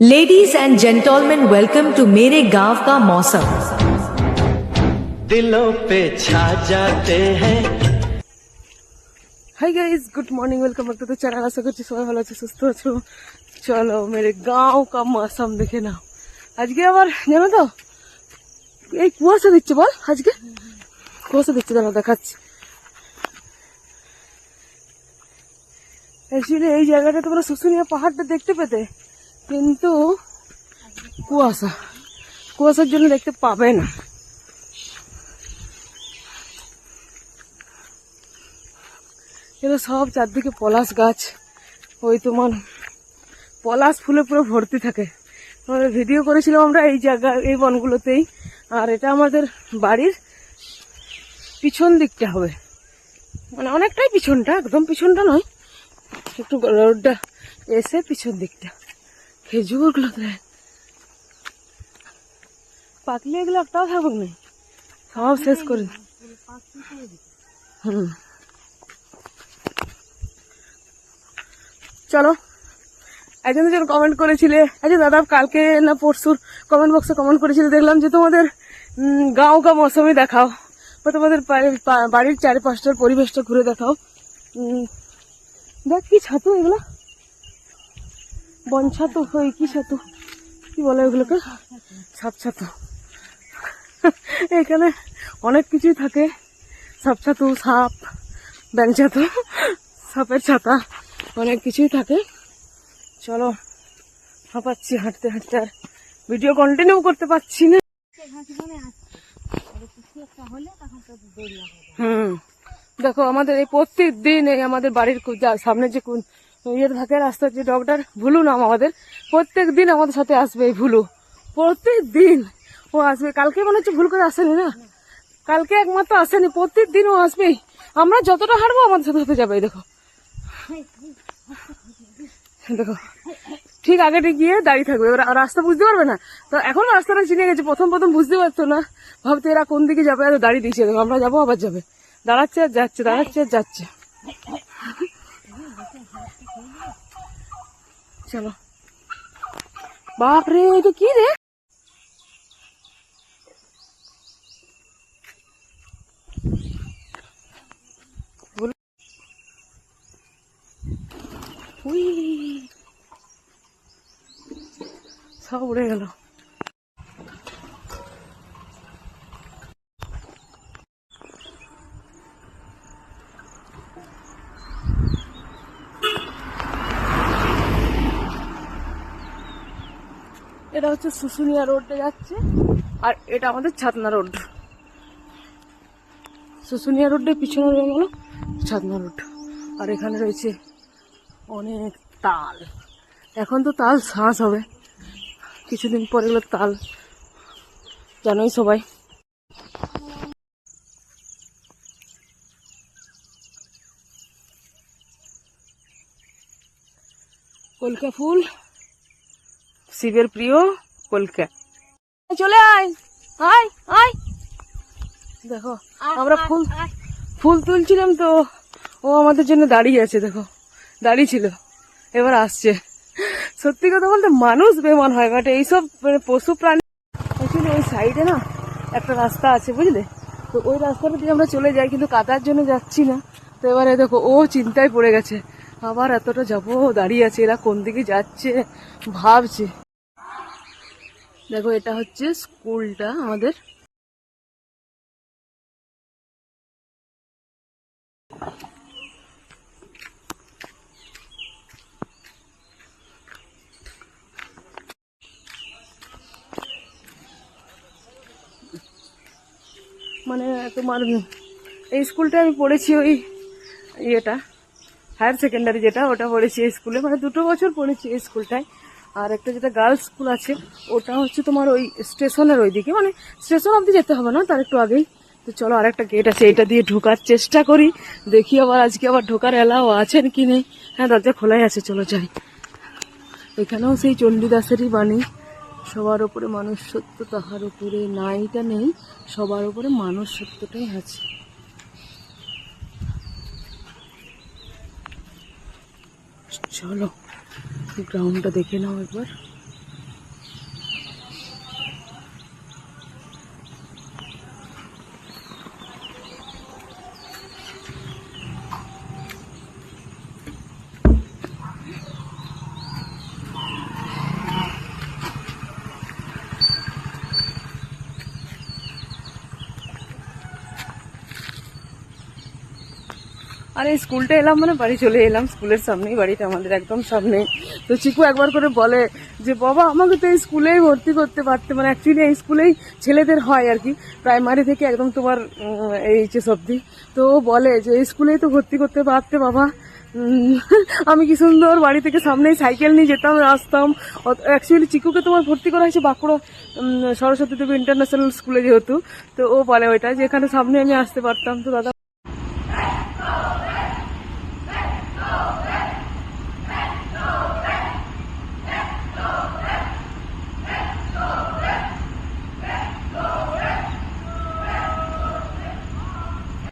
ladies and gentleman welcome to मेरे गांव का मौसम दिलों पे छा जाते हैं hi guys good morning welcome back to the channel আশা করছি সবাই ভালো আছে সুস্থ আছো চলো মেরে গাঁও কা মৌসম দেখে নাও আজকে আবার জানো তো এই কুয়াশা দিচ্ছে বল আজকে কুয়াশা দিচ্ছে দাঁড়া দেখাচ্ছি অ্যাকচুয়ালি এই জায়গাটা তোমরা শুশুনিয়া পাহাড়টা দেখতে পেতে কিন্তু কুয়াশা। কুয়াশার জন্য দেখতে পাবে না। এগুলো সব চারদিকে পলাশ গাছ। ওই তোমার পলাশ ফুলে পুরো ভর্তি থাকে। ভিডিও করেছিলাম আমরা এই জায়গা, এই বনগুলোতেই। আর এটা আমাদের বাড়ির পিছন দিকটা হবে। মানে অনেকটাই পিছনটা, একদম পিছনটা নয়। একটু রোডটা এসে পিছন দিকটা। খেজুরগুলো দেখ পাকলে এগুলো একটাও থাকুক না। সব শেষ করে হুম। চলো। একজন দুজন কমেন্ট করেছিলে আচ্ছা দাদা কালকে না পরশুর কমেন্ট বক্সে কমেন্ট করেছিলে, দেখলাম যে তোমাদের গাঁও কা মৌসুমি দেখাও বা তোমাদের বাড়ির- চারিপাশটার পরিবেশটা ঘুরে দেখাও। দেখ কি ছাতু এগুলো। বন ছাতু ওই কি ছাতু? কি বলে ওগুলোকে? সাপ ছাতু এখানে অনেক কিছুই থাকে। সাপ ছাতু সাপ ব্যাং ছাতু সাপের ছাতা, অনেক কিছুই থাকে। চলো, হাঁপাচ্ছি, হাঁটতে হাঁটতে আর ভিডিও কন্টিনিউ করতে পারছি না। হুম। দেখো, আমাদের এই প্রত্যেক দিন এই আমাদের বাড়ির সামনে যে কোন ইয়ে থাকে রাস্তার যে ডগটার ভুলু নাম আমাদের। প্রত্যেক দিন আমাদের সাথে আসবে এই ভুলু। প্রত্যেক দিন ও আসবে। কালকে মনে হচ্ছে ভুল করে আসেনি না? কালকে একমাত্র আসেনি, প্রত্যেক দিন ও আসবেই আমরা যতটা হাঁটবো আমাদের সাথে সাথে যাবে, দেখো। দেখো। ঠিক আগেটা গিয়ে দাঁড়িয়ে থাকবে। এবার রাস্তা বুঝতে পারবে না? তো এখন রাস্তাটা চিনে গেছে। প্রথম প্রথম বুঝতে পারতো না? ভাবতো এরা কোন দিকে যাবে আর দাঁড়িয়ে দিয়েছে। দেখো, আমরা যাব, আবার যাবে। দাঁড়াচ্ছে আর যাচ্ছে, দাঁড়াচ্ছে আর যাচ্ছে। চলো। বাপরে এটা কি রে? সব উড়ে গেল। এটা হচ্ছে শুশুনিয়া রোডে যাচ্ছে, আর এটা আমাদের ছাতনা রোড। শুশুনিয়া রোডের পিছনে রয়ে গেল ছাতনা রোড, আর এখানে রয়েছে অনেক তাল। এখন তো তাল শ্বাস হবে, কিছুদিন পরে এগুলো তাল, জানোই সবাই। কলকা ফুল শিবের প্রিয় কলকা। চলে আয়। আয় আয়। দেখো আমরা ফুল ফুল তুলছিলাম তো ও আমাদের জন্য দাঁড়িয়ে আছে দেখো। দাঁড়িয়ে ছিল এবার আসছে। সত্যি কথা বলতে মানুষ বেমান হয় বাট এইসব মানে পশু প্রাণী অ্যাকচুয়ালি ওই সাইডে না একটা রাস্তা আছে বুঝলে? তো ওই রাস্তাটা দিয়ে আমরা চলে যাই কিন্তু কাদার জন্য যাচ্ছি না। তো এবারে দেখো ও চিন্তায় পড়ে গেছে। আবার এতটা যাব দাঁড়িয়ে আছে এরা কোন দিকে যাচ্ছে ভাবছে। দেখো, এটা হচ্ছে স্কুলটা আমাদের। মানে তোমার এই স্কুলটা আমি পড়েছি ওই ইয়েটা, হায়ার সেকেন্ডারি যেটা, ওটা পড়েছি এই স্কুলে। মানে দুটো বছর পড়েছি এই স্কুলটায়। আর একটা যেটা গার্লস স্কুল আছে, ওটা হচ্ছে তোমার ওই স্টেশনের ওইদিকে মানে স্টেশন অবধি যেতে হবে না, তার একটু আগেই। তো চলো আরেকটা গেট আছে, এটা দিয়ে ঢোকার চেষ্টা করি, দেখি আবার আজকে আবার ঢোকার এলাও আছেন কি নেই। হ্যাঁ দরজা খোলাই আছে, চলো যাই। এখানেও সেই চণ্ডীদাসেরই বাণী, সবার উপরে মানুষ সত্য তাহার উপরে নাইটা নেই, সবার উপরে মানুষ সত্যটাই আছে। চলো। গ্রাউন্ডটা দেখে নাও একবার। আর এই স্কুলটা এলাম মানে বাড়ি চলে এলাম। স্কুলের সামনেই, বাড়িটা আমাদের একদম সামনে। তো চিকু একবার করে বলে যে, বাবা, আমাকে তো এই স্কুলেই ভর্তি করতে পারতে। মানে অ্যাকচুয়ালি এই স্কুলেই ছেলেদের হয় আর কি প্রাইমারি থেকে একদম তোমার এইচএস অবধি। তো ও বলে যে, এই স্কুলেই তো ভর্তি করতে পারতে, বাবা। আমি কি সুন্দর বাড়ি থেকে সামনেই সাইকেল নিয়ে যেতাম, আসতাম। অ্যাকচুয়ালি চিকুকে তোমার ভর্তি করা হয়েছে বাঁকুড়া সরস্বতী দেবী ইন্টারন্যাশনাল স্কুলে যেহেতু। তো ও বলে ওইটা যে, এখানে সামনে আমি আসতে পারতাম। তো দাদা